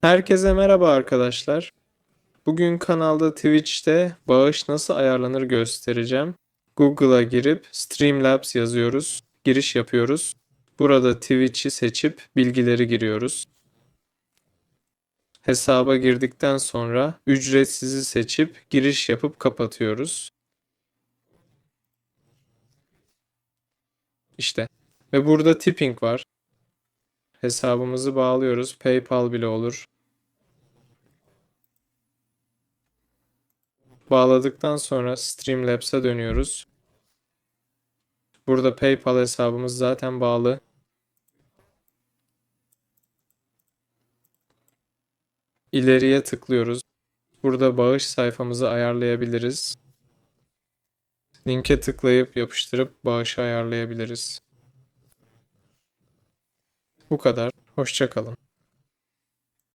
Herkese merhaba arkadaşlar. Bugün kanalda Twitch'te bağış nasıl ayarlanır göstereceğim. Google'a girip Streamlabs yazıyoruz. Giriş yapıyoruz. Burada Twitch'i seçip bilgileri giriyoruz. Hesaba girdikten sonra ücretsizi seçip giriş yapıp kapatıyoruz. İşte. Ve burada tipping var. Hesabımızı bağlıyoruz. PayPal bile olur. Bağladıktan sonra Streamlabs'e dönüyoruz. Burada PayPal hesabımız zaten bağlı. İleriye tıklıyoruz. Burada bağış sayfamızı ayarlayabiliriz. Linke tıklayıp yapıştırıp bağışı ayarlayabiliriz. Bu kadar. Hoşça kalın.